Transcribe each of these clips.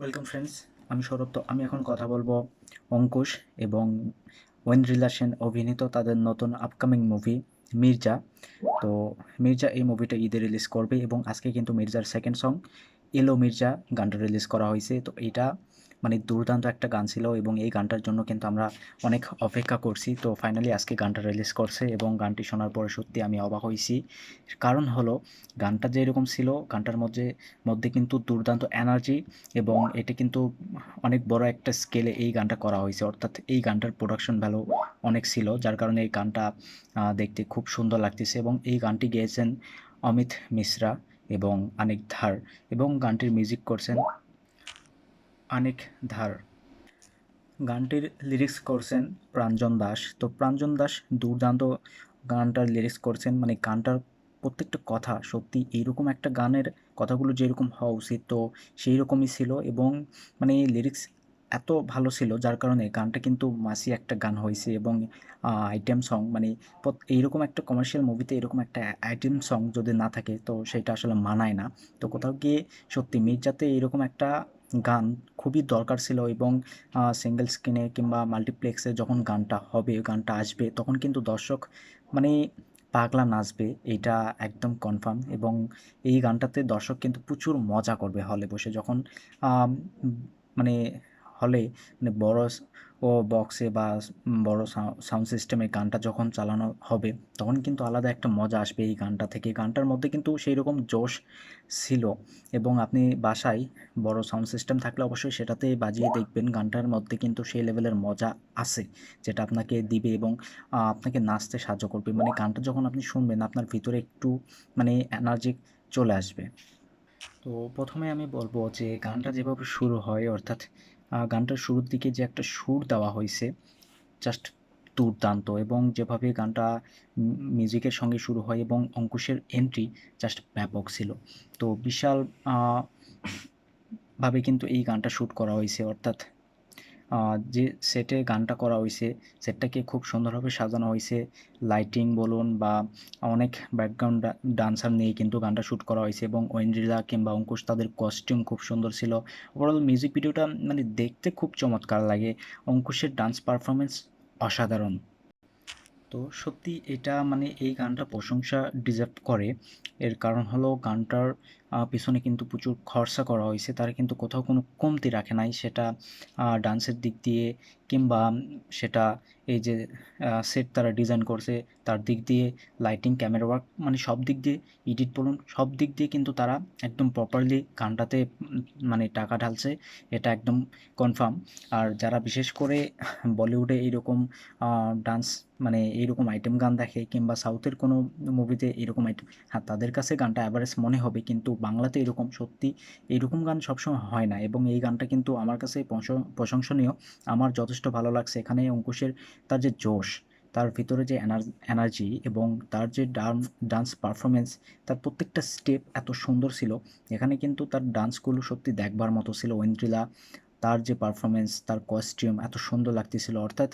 Welcome friends আমি সৌরভ তো আমি এখন কথা বলব অঙ্কুশ এবং ওয়েন সেন অভিনীত তাদের নতুন আপকামিং মুভি মির্জা। তো মির্জা এই মুভিটা ঈদে রিলিজ করবে এবং আজকে কিন্তু মির্জার সেকেন্ড সং এলো মির্জা, গানটা রিলিজ করা হয়েছে। তো এইটা মানে দুর্দান্ত একটা গান ছিল এবং এই গানটার জন্য কিন্তু আমরা অনেক অপেক্ষা করছি। তো ফাইনালি আজকে গানটা রিলিজ করছে এবং গানটি শোনার পরে সত্যি আমি অবাক হয়েছি। কারণ হলো গানটা যেরকম ছিল, গানটার মধ্যে মধ্যে কিন্তু দুর্দান্ত এনার্জি এবং এটি কিন্তু অনেক বড় একটা স্কেলে এই গানটা করা হয়েছে। অর্থাৎ এই গানটার প্রোডাকশন ভ্যালু অনেক ছিল, যার কারণে এই গানটা দেখতে খুব সুন্দর লাগতেছে এবং এই গানটি গেয়েছেন অমিত মিশ্রা এবং আনিক ধার এবং গানটির মিউজিক করছেন আনিক ধার। গানটির লিরিক্স করছেন প্রাঞ্জন দাস। তো প্রাঞ্জন দাস দুর্দান্ত গানটার লিরিক্স করছেন। মানে গানটার প্রত্যেকটা কথা সত্যি এইরকম একটা গানের কথাগুলো যেরকম হওয়া উচিত তো সেই রকমই ছিল এবং মানে লিরিক্স এত ভালো ছিল যার কারণে গানটা কিন্তু মাসি একটা গান হয়েছে এবং আইটেম সং মানে এইরকম একটা কমার্শিয়াল মুভিতে এরকম একটা আইটেম সং যদি না থাকে তো সেটা আসলে মানায় না। তো কোথাও গিয়ে সত্যি মির্জাতে এরকম একটা গান খুবই দরকার ছিল এবং সিঙ্গেল স্ক্রিনে কিংবা মাল্টিপ্লেক্সে যখন গানটা হবে, গানটা আসবে, তখন কিন্তু দর্শক মানে পাগলা নাচবে এটা একদম কনফার্ম এবং এই গানটাতে দর্শক কিন্তু প্রচুর মজা করবে হলে বসে। যখন মানে হলে মানে বড় ও বক্সে বা বড় সাউন্ড সিস্টেমে গানটা যখন চালানো হবে, তখন কিন্তু আলাদা একটা মজা আসবে এই গানটা থেকে। গানটার মধ্যে কিন্তু সেই রকম জোশ ছিল এবং আপনি বাসায় বড় সাউন্ড সিস্টেম থাকলে অবশ্যই সেটাতে বাজিয়ে দেখবেন, গানটার মধ্যে কিন্তু সেই লেভেলের মজা আছে যেটা আপনাকে দিবে এবং আপনাকে নাচতে সাহায্য করবে। মানে গানটা যখন আপনি শুনবেন, আপনার ভিতরে একটু মানে এনার্জি চলে আসবে। তো প্রথমে আমি বলব যে, গানটা যেভাবে শুরু হয়, অর্থাৎ গানটার শুরুর দিকে যে একটা সুর দেওয়া হয়েছে জাস্ট দুর্দান্ত এবং যেভাবে গানটা মিউজিকের সঙ্গে শুরু হয় এবং অঙ্কুশের এন্ট্রি জাস্ট ব্যাপক ছিল। তো বিশাল ভাবে কিন্তু এই গানটা শ্যুট করা হয়েছে, অর্থাৎ যে সেটে গানটা করা হয়েছে সেটটাকে খুব সুন্দরভাবে সাজানো হয়েছে লাইটিং বলুন বা অনেক ব্যাকগ্রাউন্ড ডান্সার নিয়ে কিন্তু গানটা শ্যুট করা হয়েছে এবং ঐন্দ্রিলা কিংবা অঙ্কুশ তাদের কস্টিউম খুব সুন্দর ছিল। ওভারঅল মিউজিক ভিডিওটা মানে দেখতে খুব চমৎকার লাগে। অঙ্কুশের ডান্স পারফরমেন্স অসাধারণ। তো সত্যি এটা মানে এই গানটা প্রশংসা ডিজার্ভ করে। এর কারণ হলো গানটার পিছনে কিন্তু প্রচুর খরচা করা হয়েছে। তারা কিন্তু কোথাও কোনো কমতি রাখে নাই। সেটা ডান্সের দিক দিয়ে কিংবা সেটা এই যে সেট তারা ডিজাইন করছে, তার দিক দিয়ে লাইটিং ক্যামেরা ওয়ার্ক মানে সব দিক দিয়ে এডিট বলুন, সব দিক দিয়ে কিন্তু তারা একদম প্রপারলি গানটাতে মানে টাকা ঢালছে। এটা একদম কনফার্ম আর যারা বিশেষ করে বলিউডে এইরকম ডান্স মানে এইরকম আইটেম গান দেখে কিংবা সাউথের কোনো মুভিতে এরকম আইটেম হ্যাঁ তাদের কাছে গানটা অ্যাভারেজ মনে হবে। কিন্তু বাংলাতে এরকম সত্যি এরকম গান সবসময় হয় না এবং এই গানটা কিন্তু আমার কাছে প্রশংসনীয়। আমার যথেষ্ট ভালো লাগছে। এখানে অঙ্কুশের তার যে জোশ, তার ভিতরে যে এনার্জি এবং তার যে ডান, ডান্স পারফরমেন্স তার প্রত্যেকটা স্টেপ এত সুন্দর ছিল। এখানে কিন্তু তার ডান্সগুলো সত্যি দেখবার মতো ছিল। ঐন্দ্রিলা তার যে পারফরমেন্স তার কস্টিউম এত সুন্দর লাগতেছিল। অর্থাৎ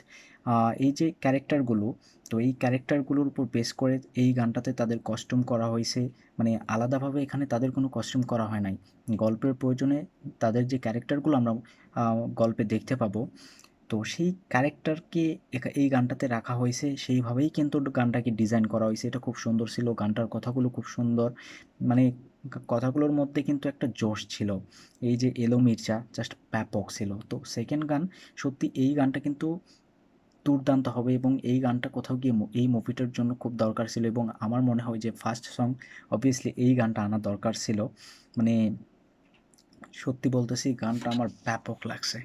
এই যে ক্যারেক্টারগুলো তো এই ক্যারেক্টারগুলোর উপর বেস করে এই গানটাতে তাদের কস্টিউম করা হয়েছে। মানে আলাদাভাবে এখানে তাদের কোনো কস্টিউম করা হয় নাই। গল্পের প্রয়োজনে তাদের যে ক্যারেক্টারগুলো আমরা গল্পে দেখতে পাবো, তো সেই ক্যারেক্টারকে এই গানটাতে রাখা হয়েছে। সেইভাবেই কিন্তু গানটাকে ডিজাইন করা হয়েছে। এটা খুব সুন্দর ছিল। গানটার কথাগুলো খুব সুন্দর। মানে কথাগুলোর মধ্যে কিন্তু একটা জোশ ছিল। এই যে এলো মির্জা জাস্ট ব্যাপক ছিল। তো সেকেন্ড গান, সত্যি এই গানটা কিন্তু দুর্দান্ত হবে এবং এই গানটা কোথাও গিয়ে এই মুভিটার জন্য খুব দরকার ছিল এবং আমার মনে হয় যে ফার্স্ট সং অবভিয়াসলি এই গানটা আনা দরকার ছিল। মানে সত্যি বলতেছি গানটা আমার ব্যাপক লাগছে।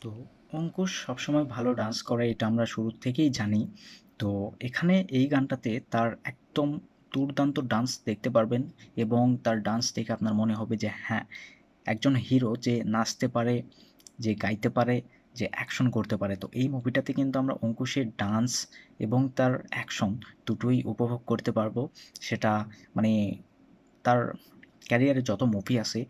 তো অঙ্কুশ সবসময় ভালো ডান্স করে, এটা আমরা শুরু থেকেই জানি। তো এখানে এই গানটাতে তার একদম দুর্দান্ত ডান্স দেখতে পারবেন এবং তার ডান্স দেখে আপনার মনে হবে যে হ্যাঁ একজন হিরো যে নাচতে পারে, যে গাইতে পারে, যে অ্যাকশন করতে পারে। তো এই মুভিটাতে কিন্তু আমরা অঙ্কুশের ডান্স এবং তার অ্যাকশন দুটোই উপভোগ করতে পারব। সেটা মানে তার ক্যারিয়ারে যত মুভি আছে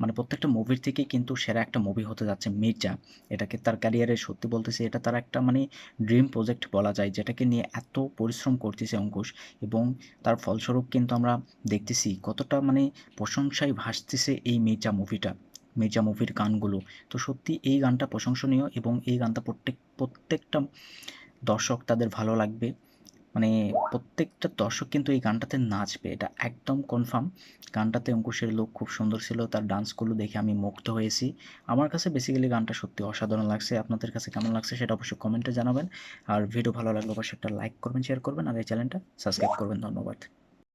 মানে প্রত্যেকটা মুভির থেকে কিন্তু সেরা একটা মুভি হতে যাচ্ছে মির্জা। এটাকে তার ক্যারিয়ারে সত্যি বলতেছে, এটা তার একটা মানে ড্রিম প্রজেক্ট বলা যায়, যেটাকে নিয়ে এত পরিশ্রম করতেছে অঙ্কুশ। এবং তার ফলস্বরূপ কিন্তু আমরা দেখতেছি কতটা মানে প্রশংসায় ভাসতেছে এই মির্জা মুভিটা মির্জা মুভির গানগুলো। তো সত্যি এই গানটা প্রশংসনীয় এবং এই গানটা প্রত্যেক, প্রত্যেকটা দর্শক তাদের ভালো লাগবে। মানে প্রত্যেকটা দর্শক কিন্তু এই গানটাতে নাচবে, এটা একদম কনফার্ম গানটাতে অঙ্কুশের লোক খুব সুন্দর ছিল, তার ডান্সগুলো দেখে আমি মুগ্ধ হয়েছি। আমার কাছে বেসিক্যালি গানটা সত্যি অসাধারণ লাগছে। আপনাদের কাছে কেমন লাগছে সেটা অবশ্যই কমেন্টে জানাবেন। আর ভিডিও ভালো লাগলে অবশ্যই একটা লাইক করবেন শেয়ার করবেন, আর এই চ্যানেলটা সাবস্ক্রাইব করবেন। ধন্যবাদ।